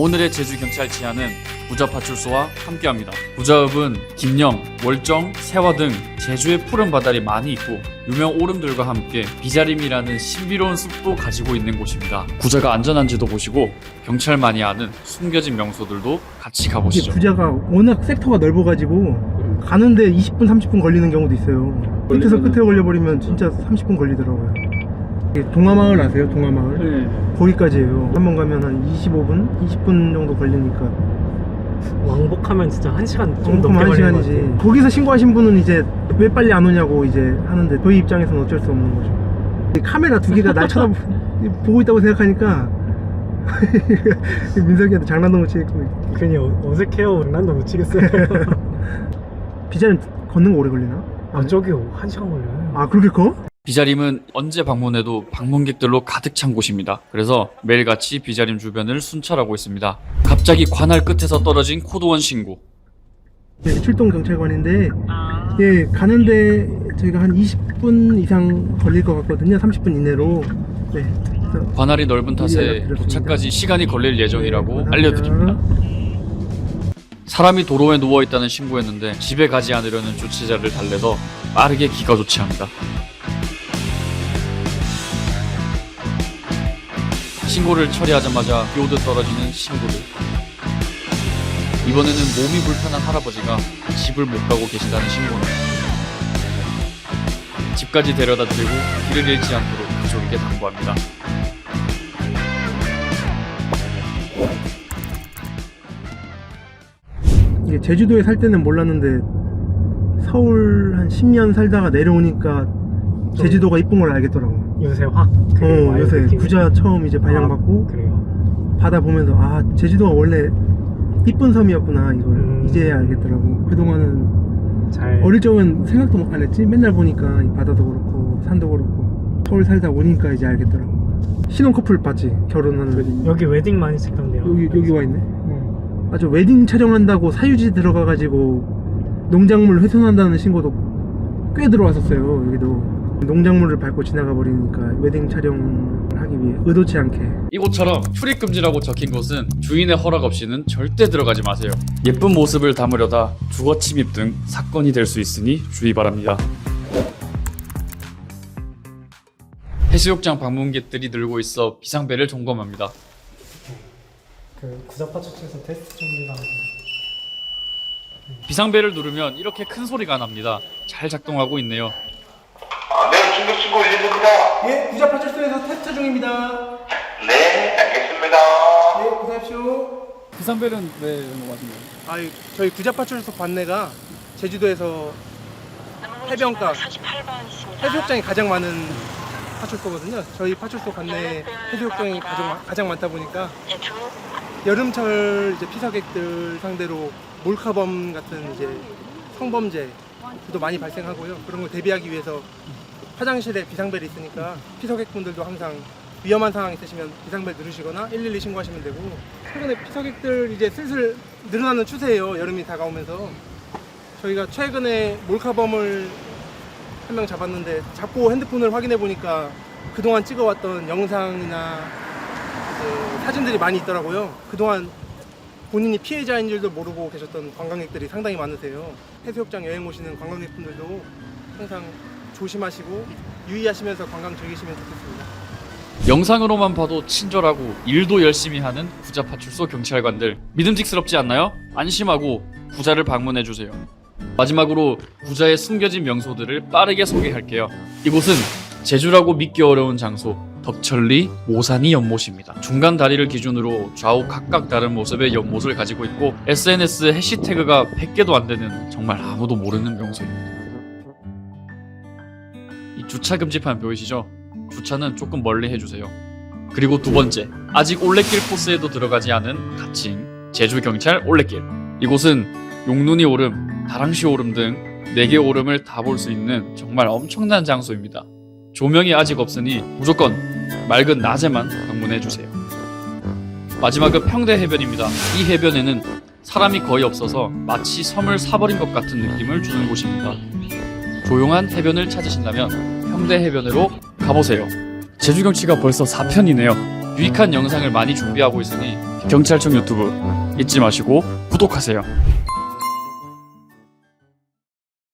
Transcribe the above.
오늘의 제주경찰 치안은 부자파출소와 함께합니다. 부자읍은 김영, 월정, 세화 등 제주의 푸른 바다리 많이 있고 유명 오름들과 함께 비자림이라는 신비로운 숲도 가지고 있는 곳입니다. 구자가 안전한지도 보시고 경찰만이 아는 숨겨진 명소들도 같이 가보시죠. 부자가 워낙 섹터가 넓어가지고 가는데 20분 30분 걸리는 경우도 있어요 끝에서 끝에 걸려버리면 진짜 30분 걸리더라고요 동화마을 아세요? 동화마을? 네. 거기까지예요 한 번 가면 한 25분? 20분 정도 걸리니까 왕복하면 진짜 한 시간 좀 넘게 한 걸리는 시간이지. 거기서 신고하신 분은 이제 왜 빨리 안 오냐고 이제 하는데 저희 입장에서는 어쩔 수 없는 거죠 이 카메라 두 개가 날 쳐다보고 있다고 생각하니까 민석이한테 장난도 못 치겠고 괜히 어- 어색해요. 난도 못 치겠어요. 비자는 걷는 거 오래 걸리나? 아 저기요 한 시간 걸려요. 아 그렇게 커? 비자림은 언제 방문해도 방문객들로 가득 찬 곳입니다. 그래서 매일같이 비자림 주변을 순찰하고 있습니다. 갑자기 관할 끝에서 떨어진 코드원 신고. 네, 출동 경찰관인데 예 가는데 저희가 한 20분 이상 걸릴 것 같거든요. 30분 이내로. 네. 그래서 관할이 넓은 탓에 연락드렸습니다. 도착까지 시간이 걸릴 예정이라고 네, 알려드립니다. 사람이 도로에 누워 있다는 신고였는데 집에 가지 않으려는 주최자를 달래서 빠르게 기가 조치합니다. 신고를 처리하자마자 비오듯 떨어지는 신고들. 이번에는 몸이 불편한 할아버지가 집을 못 가고 계시다는 신고는 집까지 데려다 드리고 길을 잃지 않도록 가족에게 당부합니다. 제주도에 살 때는 몰랐는데 서울 한 10년 살다가 내려오니까 제주도가 이쁜 걸 알겠더라고. 요새 확. 어, 그 와이드 요새 느낌. 부자 처음 이제 아, 발령받고 그래요. 바다 보면서 아 제주도가 원래 이쁜 섬이었구나 이걸 음. 이제야 알겠더라고. 그동안은 잘. 어릴 적은 생각도 못 안 했지. 맨날 보니까 이 바다도 그렇고 산도 그렇고 서울 살다 오니까 이제 알겠더라고. 신혼 커플 봤지? 결혼하는 여기 웨딩 많이 찍던데요. 여기 여기 와 있네. 아주 웨딩 촬영한다고 사유지 들어가가지고 농작물 훼손한다는 신고도 꽤 들어왔었어요. 여기도 농작물을 밟고 지나가 버리니까 웨딩 촬영하기 위해 의도치 않게 이곳처럼 출입 금지라고 적힌 곳은 주인의 허락 없이는 절대 들어가지 마세요. 예쁜 모습을 담으려다 주거 침입 등 사건이 될 수 있으니 주의 바랍니다. 해수욕장 방문객들이 늘고 있어 비상벨을 점검합니다. 그 구자파출소에서 테스트 중이라. 비상벨을 누르면 이렇게 큰 소리가 납니다. 잘 작동하고 있네요. 중국 신고 1부입니다. 예, 부자 파출소에서 테스트 중입니다. 네, 알겠습니다. 네, 고생하십시오. 비상벨은 왜 넘어가신 거예요? 아, 저희 구자 파출소 관내가 제주도에서 해변가, 48번 있습니다. 해수욕장이 가장 많은 파출소거든요. 저희 파출소 관내 해수욕장이 가장, 가장 많다 보니까 예, 두 여름철 이제 피서객들 상대로 몰카범 같은 이제 성범죄도 많이 발생하고요. 그런 걸 대비하기 위해서 화장실에 비상벨이 있으니까 피서객분들도 항상 위험한 상황 있으시면 비상벨 누르시거나 112 신고하시면 되고 최근에 피서객들 이제 슬슬 늘어나는 추세예요. 여름이 다가오면서 저희가 최근에 몰카범을 한 명 잡았는데 잡고 핸드폰을 확인해 보니까 그동안 찍어왔던 영상이나 사진들이 많이 있더라고요. 그동안 본인이 피해자인 줄도 모르고 계셨던 관광객들이 상당히 많으세요. 해수욕장 여행 오시는 관광객분들도 항상 조심하시고 유의하시면서 관광 즐기시면 좋겠습니다. 영상으로만 봐도 친절하고 일도 열심히 하는 부자 파출소 경찰관들 믿음직스럽지 않나요? 안심하고 부자를 방문해 주세요. 마지막으로 부자의 숨겨진 명소들을 빠르게 소개할게요. 이곳은 제주라고 믿기 어려운 장소 덕천리 모산이 연못입니다. 중간 다리를 기준으로 좌우 각각 다른 모습의 연못을 가지고 있고 SNS 해시태그가 100개도 안 되는 정말 아무도 모르는 명소입니다. 이 주차 금지판 보이시죠? 주차는 조금 멀리 해주세요. 그리고 두 번째, 아직 올레길 코스에도 들어가지 않은 가칭 제주 경찰 올레길. 이곳은 용눈이 오름, 다랑시 오름 등 4개 오름을 다 볼 수 있는 정말 엄청난 장소입니다. 조명이 아직 없으니 무조건 맑은 낮에만 방문해 주세요. 마지막은 평대 해변입니다. 이 해변에는 사람이 거의 없어서 마치 섬을 사버린 것 같은 느낌을 주는 곳입니다. 조용한 해변을 찾으신다면 평대 해변으로 가보세요. 제주 경치가 벌써 4편이네요. 유익한 영상을 많이 준비하고 있으니 경찰청 유튜브 잊지 마시고 구독하세요.